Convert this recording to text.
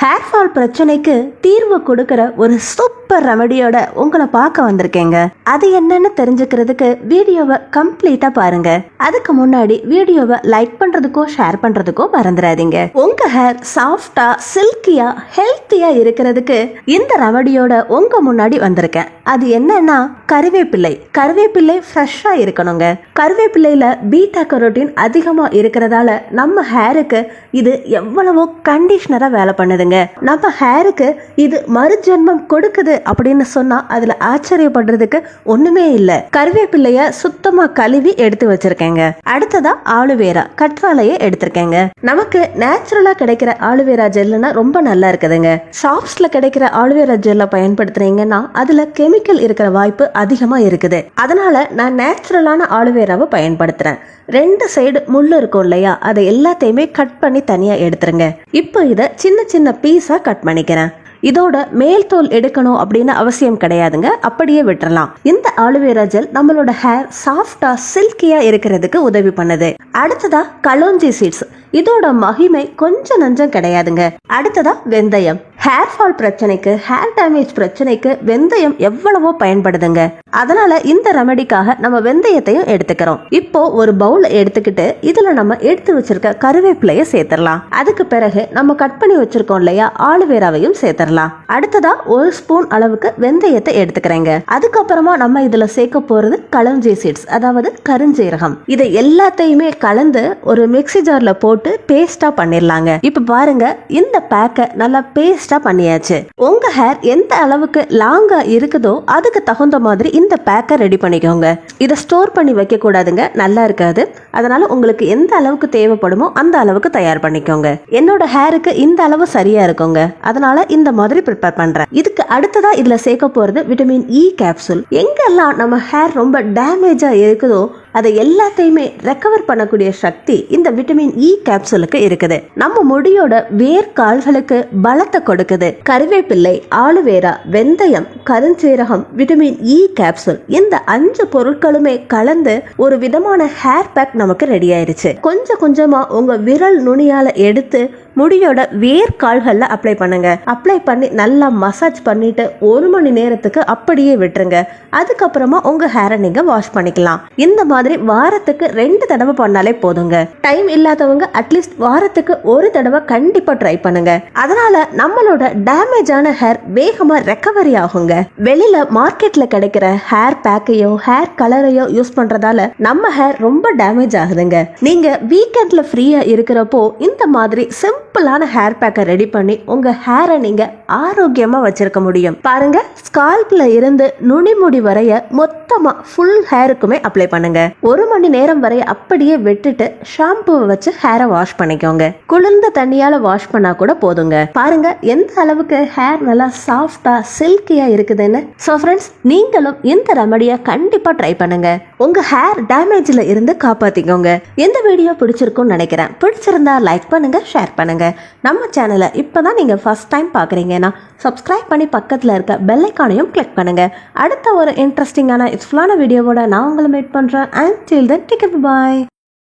Hair fall பிரச்சனைக்கு தீர்வு கொடுக்கிற ஒரு சூப்பர் ரெமடியோட உங்களை பார்க்க வந்திருக்கேங்க. அது என்னன்னு தெரிஞ்சுக்கிறதுக்கு வீடியோவை கம்ப்ளீட்டா பாருங்க. அதுக்கு முன்னாடி வீடியோவை லைக் பண்றதுக்கோ ஷேர் பண்றதுக்கோ மறந்துடாதீங்க. உங்க ஹேர் சாஃப்டா சில்கியா ஹெல்த்தியா இருக்கிறதுக்கு இந்த ரெமடியோட உங்க முன்னாடி வந்திருக்கேன். அது என்னன்னா கருவேப்பிள்ளை. கருவேப்பிள்ளை ஃப்ரெஷ்ஷா இருக்கணுங்க. கருவேப்பிள்ளையில பீட்டா கரோட்டின் அதிகமா இருக்கிறதால நம்ம ஹேருக்கு இது எவ்வளவோ கண்டிஷனரா வேலை பண்ணுதுங்க. நம்ம ஹேருக்கு இது மறுஜென்மம் கொடுக்குது அப்படின்னு சொன்னா அதுல ஆச்சரியப்படுறதுக்கு ஒண்ணுமே இல்ல. கருவேப்பிள்ளைய சுத்தமா கழுவி எடுத்து வச்சிருக்கேங்க. அடுத்ததா ஆலுவேரா கற்றாழைய எடுத்திருக்கேங்க. நமக்கு நேச்சுரலா கிடைக்கிற ஆலுவேரா ஜெல்லுனா ரொம்ப நல்லா இருக்குதுங்க. ஷாப்ஸ்ல கிடைக்கிற ஆலுவேரா ஜெல்ல பயன்படுத்துறீங்கன்னா அதுல கெமிக்கல் இருக்கிற வாய்ப்பு அதிகமா இருக்குது. அதனால நான் நேச்சுரலான ஆலுவேராவை பயன்படுத்துறேன். ரெண்டு சைடு முள் இருக்கும் இல்லையா? அதை எல்லாத்தையுமே கட் பண்ணி தனியாக எடுத்துருங்க. இப்போ இதை சின்ன சின்ன பீஸாக கட் பண்ணிக்கிறேன். இதோட மேல் தோல் எடுக்கணும் அப்படின்னு அவசியம் கிடையாதுங்க. அப்படியே விட்டுறலாம். இந்த ஆலுவேரா ஜெல் நம்மளோட ஹேர் சாஃப்டா சில்கியா இருக்கிறதுக்கு உதவி பண்ணுது. அடுத்ததா கலோஞ்சி சீட்ஸ் இதோட மகிமை கொஞ்சம் நஞ்சம் கிடையாதுங்க. அடுத்ததா வெந்தயம். ஹேர் ஃபால் பிரச்சனைக்கு ஹேர் டேமேஜ் பிரச்சனைக்கு வெந்தயம் எவ்வளவோ பயன்படுதுங்க. அதனால இந்த ரெமெடிக்காக நம்ம வெந்தயத்தையும் எடுத்துக்கிறோம். இப்போ ஒரு பவுல் எடுத்துக்கிட்டு இதுல நம்ம எடுத்து வச்சிருக்க கருவேப்பிலைய சேர்த்துடலாம். அதுக்கு பிறகு நம்ம கட் பண்ணி வச்சிருக்கோம் இல்லையா ஆலுவேராவையும் சேர்த்துடலாம். அடுத்ததா ஒரு ஸ்பூன் அளவுக்கு வெந்தயத்தை எடுத்துக்கிறேங்க. அதுக்கப்புறமா நம்ம இதுல சேர்க்க போறது களஞ்சி சீட்ஸ் அதாவது கருஞ்சீரகம். இதை எல்லாத்தையுமே கலந்து ஒரு மிக்ஸி ஜார்ல போட்டு பேஸ்டா பண்ணிடலாங்க. இப்ப பாருங்க இந்த பேக்கை நல்லா பேஸ்ட் பண்ணியாச்சு. உங்க ஹேர் எந்த அளவுக்கு லாங்கா இருக்குதோ அதுக்கு தகுந்த மாதிரி இந்த பேக்கை ரெடி பண்ணிக்கோங்க. இதை ஸ்டோர் பண்ணி வைக்க கூடாதுங்க நல்லா இருக்காது. அதனால உங்களுக்கு எந்த அளவுக்கு தேவைப்படுமோ அந்த அளவுக்கு தயார் பண்ணிக்கோங்க. என்னோட ஹேருக்கு இந்த அளவு சரியா இருக்குங்க. அதனால இந்த மாதிரி ப்ரிப்பேர் பண்றேன். இதுக்கு அடுத்ததா இதுல சேர்க்க போறது விட்டமின் இ கேப்சூல் எங்கெல்லாம் நம்ம ஹேர் ரொம்ப டேமேஜா இருக்குதோ அதை எல்லாத்தையுமே ரெக்கவர் பண்ணக்கூடிய சக்தி இந்த விட்டமின் இ கேப்சூலுக்கு இருக்குது. நம்ம முடியோட வேர் கால்களுக்கு பலத்தை கொடுக்குது. கருவேப்பிள்ளை ஆலுவேரா வெந்தயம் கருஞ்சீரகம் விட்டமின் இ கேப்சூல் இந்த அஞ்சு பொருட்களுமே கலந்து ஒரு விதமான ஹேர் பேக் நமக்கு ரெடி ஆயிருச்சு. கொஞ்சம் கொஞ்சமா உங்க விரல் நுனியால எடுத்து முடியோட வேர் கால்கள்ல அப்ளை பண்ணுங்க. அப்ளை பண்ணி நல்லா மசாஜ் பண்ணிட்டு ஒரு மணி நேரத்துக்கு அப்படியே விட்டுருங்க. அதுக்கப்புறமா உங்க ஹேரை நீங்க வாஷ் பண்ணிக்கலாம். இந்த மாதிரி வாரத்துக்கு ரெண்டு தடவை பண்ணாலே போதுங்க. டைம் இல்லாதவங்க அட்லீஸ்ட் வாரத்துக்கு ஒரு தடவை கண்டிப்பா ட்ரை பண்ணுங்க. அதனால நம்மளோட டேமேஜான ஹேர் வேகமா ரெக்கவரி ஆகுங்க. வெளியில மார்க்கெட்ல கிடைக்கிற ஹேர் பேக்கையோ ஹேர் கலரையோ யூஸ் பண்றதால நம்ம ஹேர் ரொம்ப டேமேஜ் ஆகுதுங்க. நீங்க வீக்கெண்ட்ல ஃப்ரீயா இருக்கிறப்போ இந்த மாதிரி சிம்பிளான ஹேர் பேக்கை ரெடி பண்ணி உங்க ஹேரை நீங்க ஆரோக்கியமா வச்சிருக்க முடியும். பாருங்க ஸ்கால்ப்ல இருந்து நுனிமுடி வரைய மொத்தமா ஃபுல் ஹேருக்குமே அப்ளை பண்ணுங்க. ஒரு மணி நேரம் வரை அப்படியே விட்டுட்டு ஷாம்புவை வச்சு ஹேரை வாஷ் பண்ணிக்கோங்க. குளிர்ந்த தண்ணியால வாஷ் பண்ணா கூட போதுங்க. பாருங்க எந்த அளவுக்கு ஹேர் நல்லா சாஃப்டா சில்கியா இருக்குதுன்னு. ஸோ ஃப்ரெண்ட்ஸ் நீங்களும் இந்த ரெமடியை கண்டிப்பா ட்ரை பண்ணுங்க. உங்க ஹேர் டேமேஜ்ல இருந்து காப்பாத்திக்கோங்க. இந்த வீடியோ பிடிச்சிருக்கும்னு நினைக்கிறேன். பிடிச்சிருந்தா லைக் பண்ணுங்க ஷேர் பண்ணுங்க. நம்ம சேனலை இப்பதான் நீங்க ஃபர்ஸ்ட் டைம் பாக்குறீங்கன்னா சப்ஸ்கிரைப் பண்ணி பக்கத்துல இருக்க பெல்லைக்கானையும் கிளிக் பண்ணுங்க. அடுத்த ஒரு இன்ட்ரெஸ்டிங்கான யூஸ்ஃபுல்லான வீடியோவோட நான் உங்களை மீட் பண்றேன். And till then take care bye